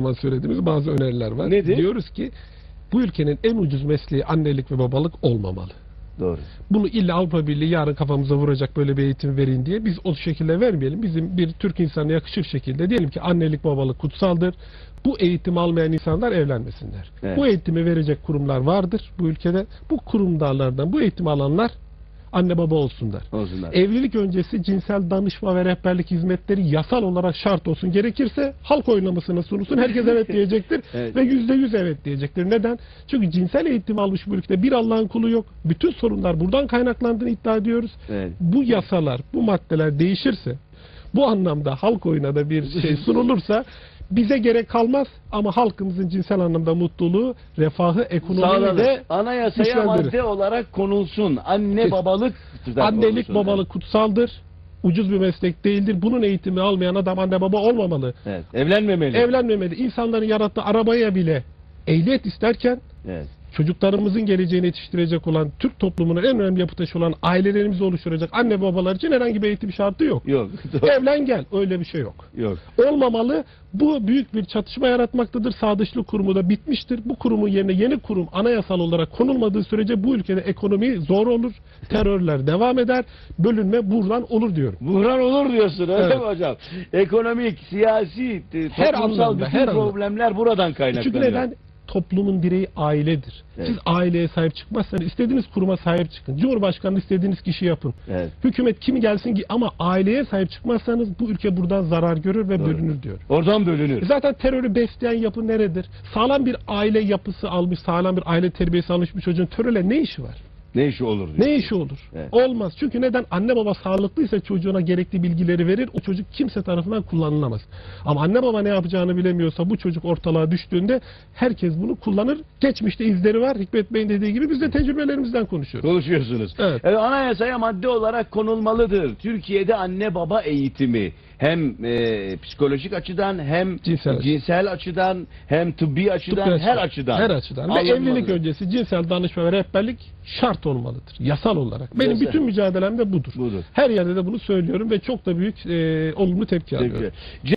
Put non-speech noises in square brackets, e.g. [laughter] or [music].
zaman söylediğimiz bazı öneriler var. Nedir? Diyoruz ki bu ülkenin en ucuz mesleği annelik ve babalık olmamalı. Doğru. Bunu illa Avrupa Birliği yarın kafamıza vuracak böyle bir eğitim verin diye biz o şekilde vermeyelim. Bizim bir Türk insanına yakışır şekilde diyelim ki annelik babalık kutsaldır. Bu eğitim almayan insanlar evlenmesinler. Evet. Bu eğitimi verecek kurumlar vardır bu ülkede. Bu kurumlardan bu eğitimi alanlar anne baba olsunlar. Olsunlar. Evlilik öncesi cinsel danışma ve rehberlik hizmetleri yasal olarak şart olsun. Gerekirse halk oylamasına sunulsun. Herkes evet [laughs] diyecektir. Evet. Ve yüzde yüz evet diyecektir. Neden? Çünkü cinsel eğitim almış bu ülkede bir Allah'ın kulu yok. Bütün sorunlar buradan kaynaklandığını iddia ediyoruz. Evet. Bu yasalar, bu maddeler değişirse, bu anlamda halk oyuna da bir şey [laughs] sunulursa bize gerek kalmaz ama halkımızın cinsel anlamda mutluluğu, refahı, ekonomiyi de Anayasaya madde olarak konulsun. Anne babalık Annelik konulsun. babalık kutsaldır. Ucuz bir meslek değildir. Bunun eğitimi almayan adam anne baba olmamalı. Evet. Evlenmemeli. Evlenmemeli. İnsanların yarattığı arabaya bile ehliyet isterken Evet. Çocuklarımızın geleceğini yetiştirecek olan Türk toplumunun en önemli yapı taşı olan ailelerimizi oluşturacak anne babalar için herhangi bir eğitim şartı yok. Yok. [laughs] Doğru. Evlen gel. Öyle bir şey yok. Yok. Olmamalı. Bu büyük bir çatışma yaratmaktadır. Sadıçlık kurumu da bitmiştir. Bu kurumun yerine yeni kurum anayasal olarak konulmadığı sürece bu ülkede ekonomi zor olur. Terörler devam eder. Bölünme buradan olur diyorum. Buhran olur diyorsun öyle Evet. mi hocam? Ekonomik, siyasi, e, Her toplumsal anlamda, bütün her anlamda. problemler buradan kaynaklanıyor. Çünkü neden? Toplumun direği ailedir. Evet. Siz aileye sahip çıkmazsanız istediğiniz kuruma sahip çıkın. Cumhurbaşkanı istediğiniz kişi yapın. Evet. Hükümet kimi gelsin ki ama aileye sahip çıkmazsanız bu ülke buradan zarar görür ve Doğru. bölünür diyor. Oradan bölünür. Zaten terörü besleyen yapı neredir? Sağlam bir aile yapısı almış, sağlam bir aile terbiyesi almış bir çocuğun terörle ne işi var? Ne işi olur diyor. Ne işi olur? Evet. Olmaz. Çünkü neden? Anne baba sağlıklıysa çocuğuna gerekli bilgileri verir. O çocuk kimse tarafından kullanılamaz. Ama anne baba ne yapacağını bilemiyorsa bu çocuk ortalığa düştüğünde herkes bunu kullanır. Geçmişte izleri var. Hikmet Bey'in dediği gibi biz de tecrübelerimizden konuşuyoruz. Konuşuyorsunuz. Evet. anayasaya madde olarak konulmalıdır. Türkiye'de anne baba eğitimi hem e, psikolojik açıdan hem Cinsel cinsel, açıdan. açıdan hem tıbbi açıdan Tıbbi her açıdan. Her açıdan. Ve evlilik öncesi cinsel danışma ve rehberlik şart olmalıdır. Yasal olarak. Benim Yasal. bütün mücadelem de budur. Budur. Her yerde de bunu söylüyorum ve çok da büyük e, olumlu tepki alıyorum. Peki.